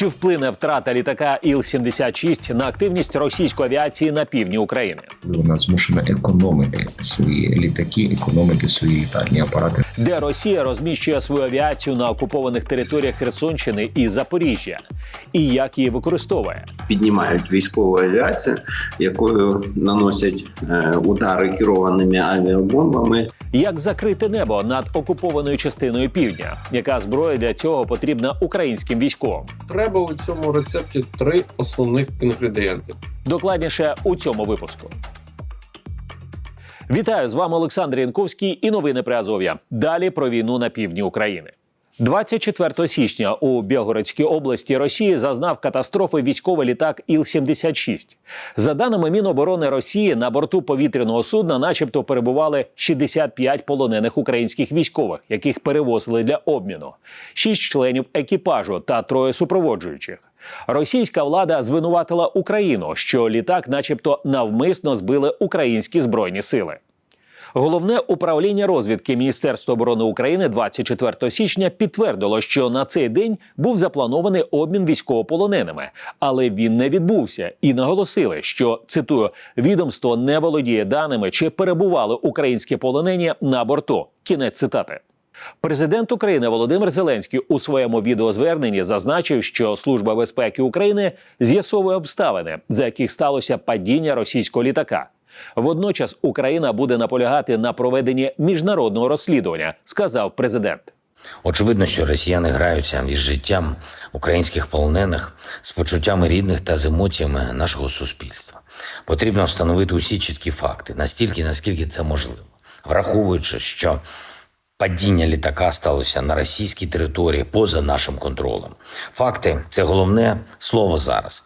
Чи вплине втрата літака Іл-76 на активність російської авіації на півдні України? Вона змушена економити свої літаки, економити свої літальні апарати. Де Росія розміщує свою авіацію на окупованих територіях Херсонщини і Запоріжжя, і як її використовує? піднімають військову авіацію, якою наносять е, удари керованими авіабомбами. Як закрити небо над окупованою частиною півдня? Яка зброя для цього потрібна українським військовим? Треба у цьому рецепті три основних інгредієнти. Докладніше у цьому випуску. Вітаю з вами Олександр Янковський і новини при Азов'я. Далі про війну на півдні України. 24 січня у Білгородській області Росії зазнав катастрофи військовий літак Іл-76. За даними Міноборони Росії, на борту повітряного судна, начебто, перебували 65 полонених українських військових, яких перевозили для обміну, 6 членів екіпажу та троє супроводжуючих. Російська влада звинуватила Україну, що літак, начебто, навмисно збили українські збройні сили. Головне управління розвідки Міністерства оборони України 24 січня підтвердило, що на цей день був запланований обмін військовополоненими, але він не відбувся, і наголосили, що цитую відомство не володіє даними, чи перебували українські полонені на борту. Кінець цитати. Президент України Володимир Зеленський у своєму відеозверненні зазначив, що Служба безпеки України з'ясовує обставини, за яких сталося падіння російського літака. Водночас Україна буде наполягати на проведенні міжнародного розслідування, сказав президент. Очевидно, що росіяни граються із життям українських полонених, з почуттями рідних та з емоціями нашого суспільства. Потрібно встановити усі чіткі факти, настільки, наскільки це можливо, враховуючи, що падіння літака сталося на російській території поза нашим контролем. Факти це головне слово зараз.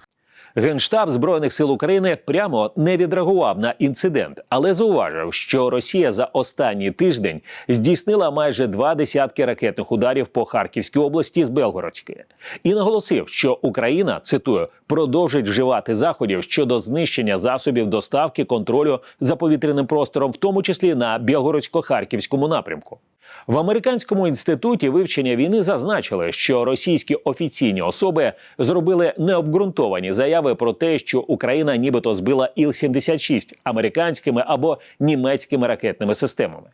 Генштаб збройних сил України прямо не відреагував на інцидент, але зауважив, що Росія за останній тиждень здійснила майже два десятки ракетних ударів по Харківській області з Белгородської, і наголосив, що Україна цитую продовжить вживати заходів щодо знищення засобів доставки контролю за повітряним простором, в тому числі на Білгородсько-Харківському напрямку. В американському інституті вивчення війни зазначили, що російські офіційні особи зробили необґрунтовані заяви про те, що Україна нібито збила Іл-76 американськими або німецькими ракетними системами.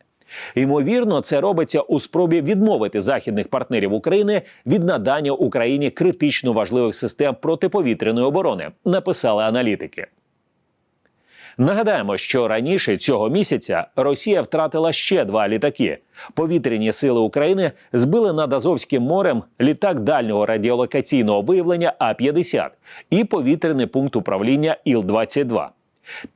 Ймовірно, це робиться у спробі відмовити західних партнерів України від надання Україні критично важливих систем протиповітряної оборони, написали аналітики. Нагадаємо, що раніше цього місяця Росія втратила ще два літаки. Повітряні сили України збили над Азовським морем літак дальнього радіолокаційного виявлення А-50 і повітряний пункт управління Іл-22.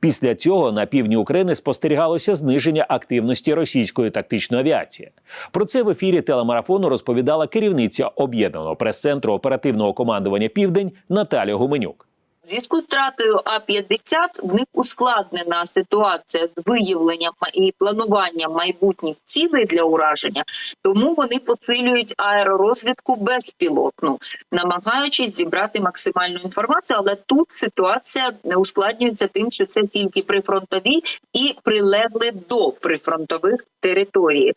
Після цього на півдні України спостерігалося зниження активності російської тактичної авіації. Про це в ефірі телемарафону розповідала керівниця об'єднаного прес-центру оперативного командування Південь Наталія Гуменюк. В зв'язку з втратою А-50 в них ускладнена ситуація з виявленням і плануванням майбутніх цілей для ураження, тому вони посилюють аеророзвідку безпілотну, намагаючись зібрати максимальну інформацію. Але тут ситуація не ускладнюється тим, що це тільки прифронтові і прилегли до прифронтових територій.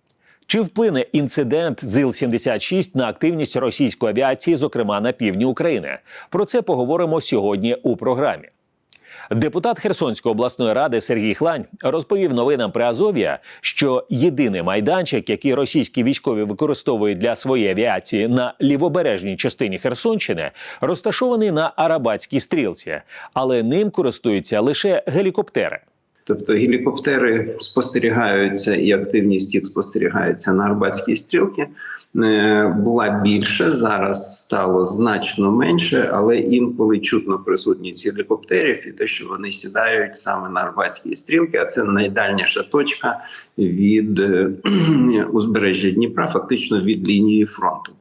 Чи вплине інцидент з Іл-76 на активність російської авіації, зокрема на півдні України? Про це поговоримо сьогодні у програмі. Депутат Херсонської обласної ради Сергій Хлань розповів новинам при Азов'я, що єдиний майданчик, який російські військові використовують для своєї авіації на лівобережній частині Херсонщини, розташований на Арабатській стрілці, але ним користуються лише гелікоптери. Тобто гелікоптери спостерігаються і активність їх спостерігається на Арбатській стрілці. Е, Була більше, зараз стало значно менше, але інколи чутно присутність гелікоптерів і те, що вони сідають саме на Арбатській стрілці, а це найдальніша точка від е, узбережжя Дніпра, фактично від лінії фронту.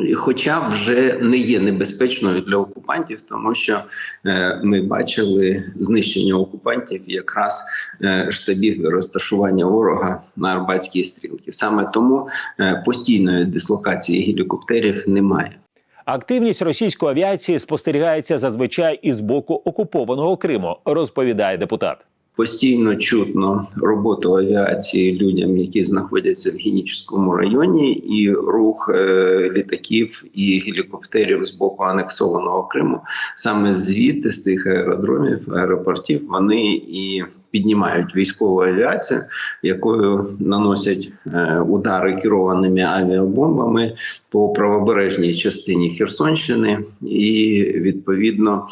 І Хоча вже не є небезпечною для окупантів, тому що е, ми бачили знищення окупантів якраз е, штабів розташування ворога на Арбатській стрілці. Саме тому е, постійної дислокації гелікоптерів немає. Активність російської авіації спостерігається зазвичай із боку окупованого Криму, розповідає депутат. Постійно чутно роботу авіації людям, які знаходяться в Генічському районі, і рух е, літаків і гелікоптерів з боку анексованого Криму. Саме звідти з тих аеродромів, аеропортів, вони і піднімають військову авіацію, якою наносять е, удари керованими авіабомбами по правобережній частині Херсонщини і відповідно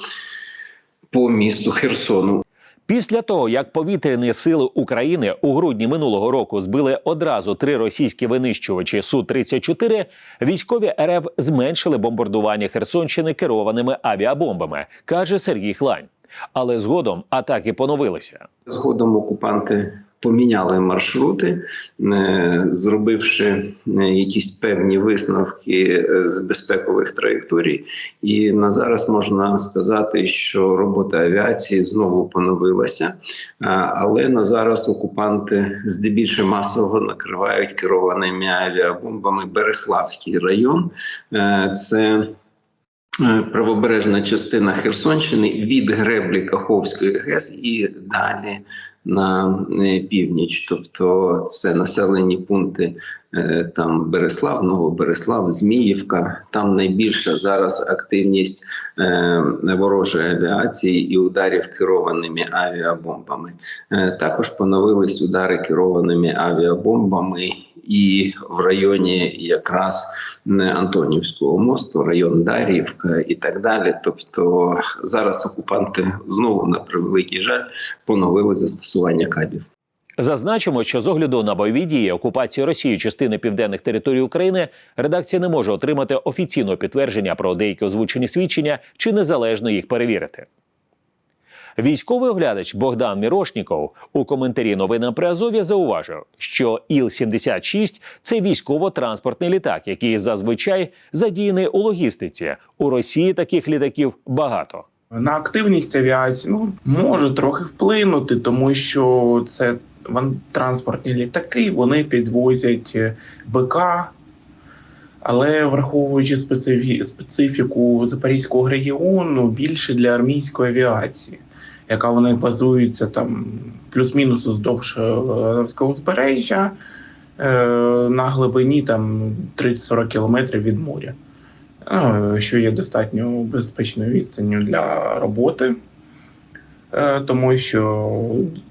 по місту Херсону. Після того, як повітряні сили України у грудні минулого року збили одразу три російські винищувачі су 34 військові РФ зменшили бомбардування Херсонщини керованими авіабомбами, каже Сергій Хлань. Але згодом атаки поновилися. Згодом окупанти поміняли маршрути, е, зробивши е, якісь певні висновки е, з безпекових траєкторій. І на зараз можна сказати, що робота авіації знову поновилася. Але на зараз окупанти здебільшого масово накривають керованими авіабомбами Береславський район. Це правобережна частина Херсонщини від греблі Каховської ГЕС і далі на е, північ. Тобто це населені пункти е, там Береслав, Новобереслав, Зміївка. Там найбільша зараз активність е, ворожої авіації і ударів керованими авіабомбами. Також поновились удари керованими авіабомбами і в районі якраз Антонівського мосту, район Дар'ївка і так далі. Тобто зараз окупанти знову на превеликий жаль поновили застосування кабів. Зазначимо, що з огляду на бойові дії окупації Росії частини південних територій України редакція не може отримати офіційного підтвердження про деякі озвучені свідчення чи незалежно їх перевірити. Військовий оглядач Богдан Мірошніков у коментарі новинам при Азові зауважив, що Іл-76 – це військово-транспортний літак, який зазвичай задіяний у логістиці. У Росії таких літаків багато. На активність авіації ну, може трохи вплинути, тому що це транспортні літаки, вони підвозять е, БК, але враховуючи специфі- специфіку Запорізького регіону, більше для армійської авіації, яка вони базується там плюс-мінус уздовж е, Азовського узбережжя е, на глибині там 30-40 кілометрів від моря. Е, що є достатньо безпечною відстанню для роботи, тому що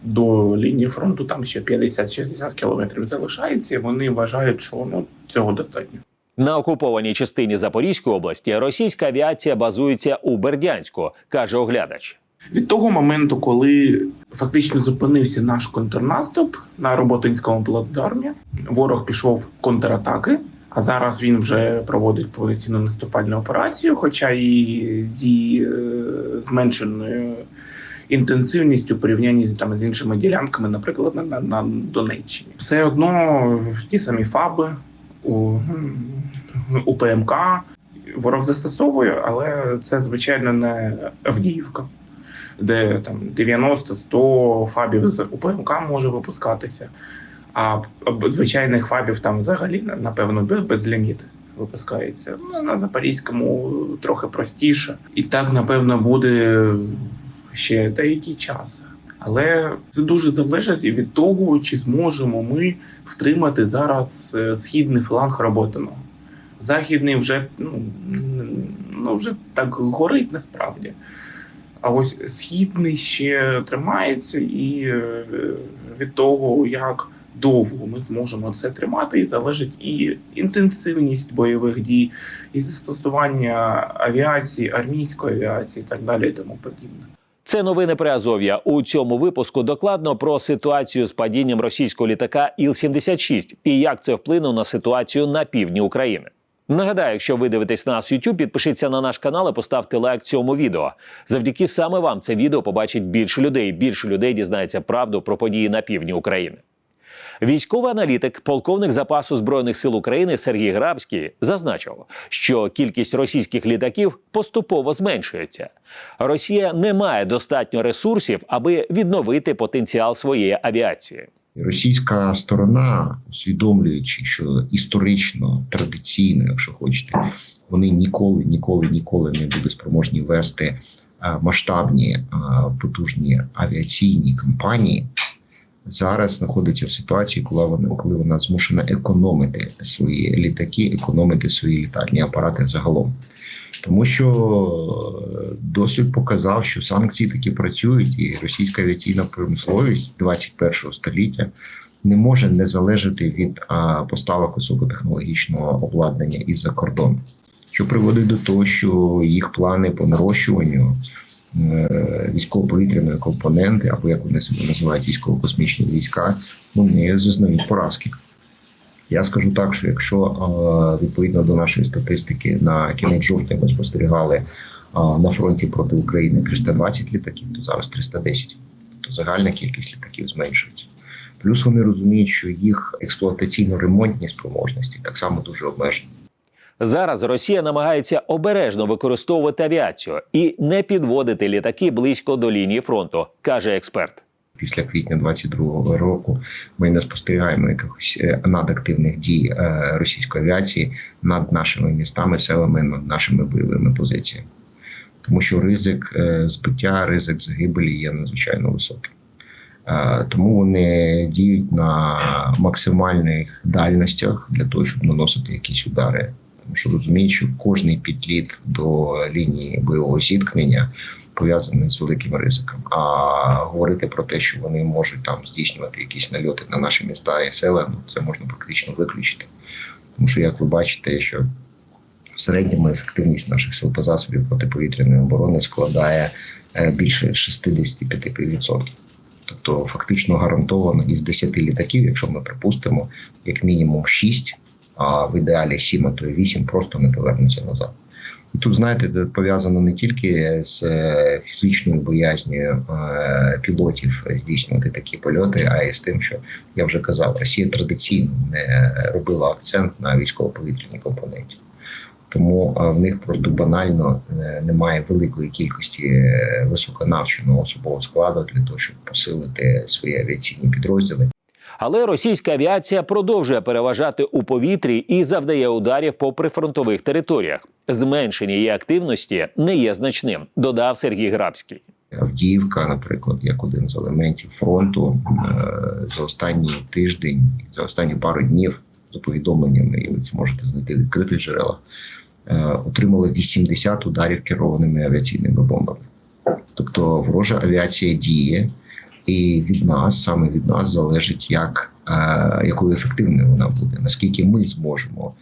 до лінії фронту там ще 50-60 кілометрів залишається, і вони вважають, що ну, цього достатньо. На окупованій частині Запорізької області російська авіація базується у Бердянську, каже оглядач. Від того моменту, коли фактично зупинився наш контрнаступ на Роботинському плацдармі, ворог пішов в контратаки. А зараз він вже проводить повноцінну наступальну операцію, хоча і зі е, зменшеною інтенсивністю порівнянні з там з іншими ділянками, наприклад, на, на, на Донеччині. Все одно ті самі ФАБи у, у ПМК ворог застосовує, але це звичайно не Авдіївка, де там 90-100 фабів з УПМК може випускатися. А звичайних фабів там взагалі напевно бе- безліміт випускається. Ну, на запорізькому трохи простіше. І так, напевно, буде ще деякий час. Але це дуже залежить від того, чи зможемо ми втримати зараз е, східний фланг Роботиного. Західний вже ну, ну вже так горить насправді. А ось східний ще тримається, і е, від того, як довго ми зможемо це тримати, і залежить і інтенсивність бойових дій, і застосування авіації, армійської авіації, і так далі, і тому подібне. Це новини при Азов'я. У цьому випуску докладно про ситуацію з падінням російського літака Іл-76 і як це вплинуло на ситуацію на півдні України. Нагадаю, якщо ви дивитесь нас в YouTube, підпишіться на наш канал і поставте лайк цьому відео. Завдяки саме вам це відео побачить більше людей. Більше людей дізнається правду про події на півдні України. Військовий аналітик, полковник запасу збройних сил України Сергій Грабський зазначив, що кількість російських літаків поступово зменшується. Росія не має достатньо ресурсів, аби відновити потенціал своєї авіації. Російська сторона, усвідомлюючи, що історично, традиційно, якщо хочете, вони ніколи, ніколи, ніколи не будуть спроможні вести масштабні потужні авіаційні кампанії. Зараз знаходиться в ситуації, коли вона коли вона змушена економити свої літаки, економити свої літальні апарати загалом. Тому що е, досвід показав, що санкції таки працюють, і російська авіаційна промисловість 21 століття не може не залежати від поставок високотехнологічного обладнання із-за кордону, що приводить до того, що їх плани по нарощуванню е, військово-повітряної компоненти, або як вони себе називають військово-космічні війська, вони зазнають поразки. Я скажу так, що якщо е, відповідно до нашої статистики на кінець жовтня ми спостерігали е, на фронті проти України 320 літаків, то зараз 310. Тобто загальна кількість літаків зменшується. Плюс вони розуміють, що їх експлуатаційно-ремонтні спроможності так само дуже обмежені. Зараз Росія намагається обережно використовувати авіацію і не підводити літаки близько до лінії фронту, каже експерт. Після квітня 22-го року ми не спостерігаємо якихось е, надактивних дій е, російської авіації над нашими містами, селами, над нашими бойовими позиціями, тому що ризик е, збиття, ризик загибелі є надзвичайно високим. Е, Тому вони діють на максимальних дальностях для того, щоб наносити якісь удари. Тому що розуміють, що кожний підліт до лінії бойового зіткнення пов'язаний з великим ризиком. А говорити про те, що вони можуть там здійснювати якісь нальоти на наші міста і села, ну це можна практично виключити. Тому що, як ви бачите, що в середньому ефективність наших сил та засобів протиповітряної оборони складає е, більше 65%. Тобто, фактично гарантовано із 10 літаків, якщо ми припустимо, як мінімум 6, а в ідеалі 7, а то й 8 просто не повернуться назад. І тут, знаєте, пов'язано не тільки з е, фізичною боязнью е, пілотів здійснювати такі польоти, а й з тим, що я вже казав, Росія традиційно не робила акцент на військово-повітряній компоненті. Тому е, в них просто банально немає великої кількості високонавченого особового складу для того, щоб посилити свої авіаційні підрозділи. Але російська авіація продовжує переважати у повітрі і завдає ударів по прифронтових територіях. Зменшення її активності не є значним, додав Сергій Грабський. Авдіївка, наприклад, як один з елементів фронту е, за останній тиждень, за останні пару днів, за повідомленнями, і ви це можете знайти в відкритих джерелах, е, отримали 80 ударів керованими авіаційними бомбами. Тобто ворожа авіація діє, і від нас, саме від нас, залежить, як, е, якою ефективною вона буде, наскільки ми зможемо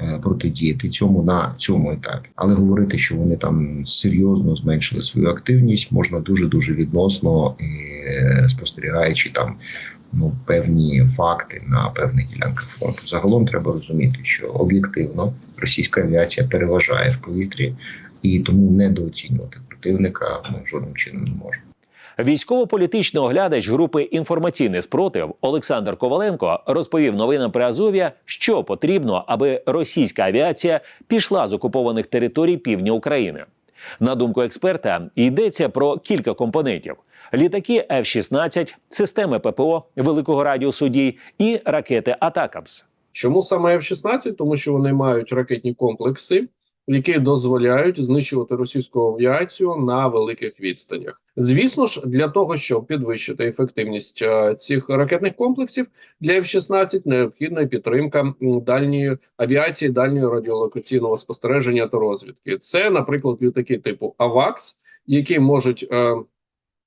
е, протидіяти цьому на цьому етапі. Але говорити, що вони там серйозно зменшили свою активність, можна дуже дуже відносно е, спостерігаючи там ну певні факти на певних ділянках фронту. Загалом треба розуміти, що об'єктивно російська авіація переважає в повітрі, і тому недооцінювати противника ми жодним чином не можемо. Військово-політичний оглядач групи інформаційний спротив Олександр Коваленко розповів новинам при Азов'я, що потрібно, аби російська авіація пішла з окупованих територій півдня України. На думку експерта, йдеться про кілька компонентів: літаки F-16, системи ППО великого радіусу дій і ракети Атакамс. Чому саме F-16? Тому що вони мають ракетні комплекси, які дозволяють знищувати російську авіацію на великих відстанях. Звісно ж, для того, щоб підвищити ефективність е, цих ракетних комплексів, для F-16 необхідна підтримка дальньої авіації, дальнього радіолокаційного спостереження та розвідки. Це, наприклад, літаки типу АВАКС, які можуть е,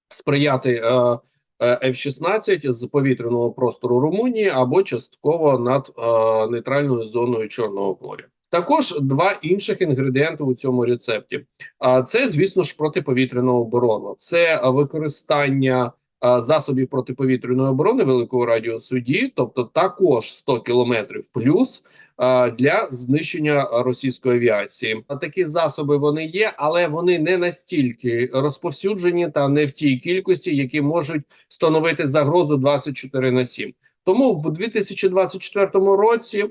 сприяти е, е, F-16 з повітряного простору Румунії або частково над е, нейтральною зоною Чорного моря. Також два інших інгредієнти у цьому рецепті. А це, звісно ж, протиповітряна оборона. Це використання засобів протиповітряної оборони великого радіусу дії, тобто також 100 кілометрів плюс для знищення російської авіації. Такі засоби вони є, але вони не настільки розповсюджені та не в тій кількості, які можуть становити загрозу 24 на 7. Тому в 2024 році.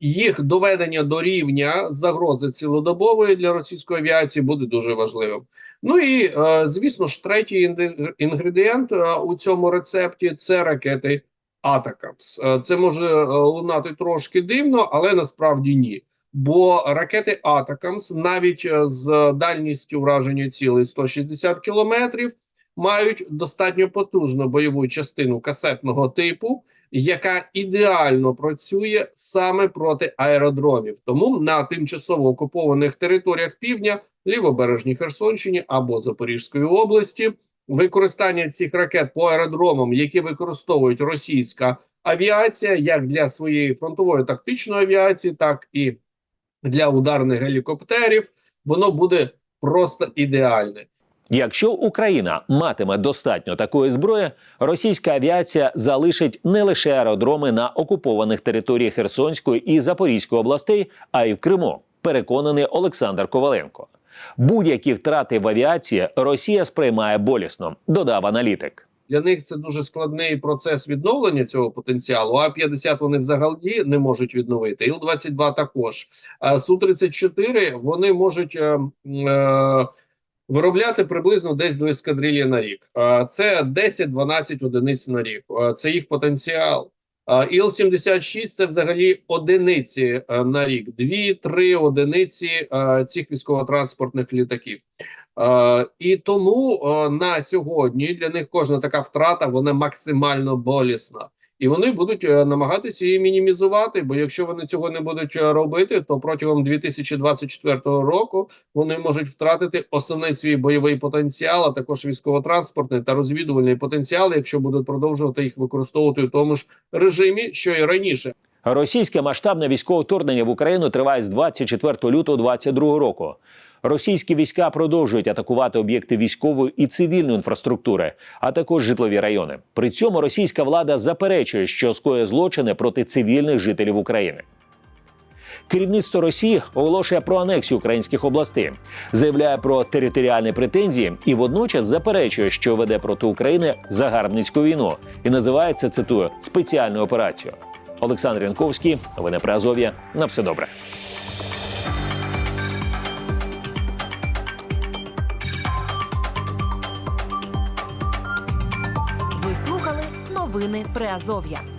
Їх доведення до рівня загрози цілодобової для російської авіації буде дуже важливим. Ну і е, звісно ж, третій інгредієнт е, у цьому рецепті це ракети Атакамс. Е, Це може лунати трошки дивно, але насправді ні. Бо ракети Атакамс навіть з дальністю враження цілей 160 кілометрів мають достатньо потужну бойову частину касетного типу, яка ідеально працює саме проти аеродромів. Тому на тимчасово окупованих територіях півдня, лівобережній Херсонщині або Запорізької області, використання цих ракет по аеродромам, які використовують російська авіація, як для своєї фронтової тактичної авіації, так і для ударних гелікоптерів, воно буде просто ідеальне. Якщо Україна матиме достатньо такої зброї, російська авіація залишить не лише аеродроми на окупованих територіях Херсонської і Запорізької областей, а й в Криму. Переконаний Олександр Коваленко. Будь-які втрати в авіації Росія сприймає болісно, додав аналітик. Для них це дуже складний процес відновлення цього потенціалу. А 50 вони взагалі не можуть відновити. Іл 22 також. А Су 34 вони можуть е, е, виробляти приблизно десь до ескадрилі на рік. Це 10-12 одиниць на рік. Це їх потенціал. А Іл 76 це взагалі одиниці е, на рік, дві-три одиниці е, цих військово-транспортних літаків. І тому е, на сьогодні для них кожна така втрата вона максимально болісна. І вони будуть е, намагатися її мінімізувати. Бо якщо вони цього не будуть е, робити, то протягом 2024 року вони можуть втратити основний свій бойовий потенціал, а також військово-транспортний та розвідувальний потенціал, якщо будуть продовжувати їх використовувати у тому ж режимі, що і раніше. Російське масштабне військове вторгнення в Україну триває з 24 лютого 2022 року. Російські війська продовжують атакувати об'єкти військової і цивільної інфраструктури, а також житлові райони. При цьому російська влада заперечує, що скоює злочини проти цивільних жителів України. Керівництво Росії оголошує про анексію українських областей, заявляє про територіальні претензії і водночас заперечує, що веде проти України загарбницьку війну і називає це, цитую спеціальну операцію. Олександр Янковський, новини про Азов'я. На все добре. Приазов'я.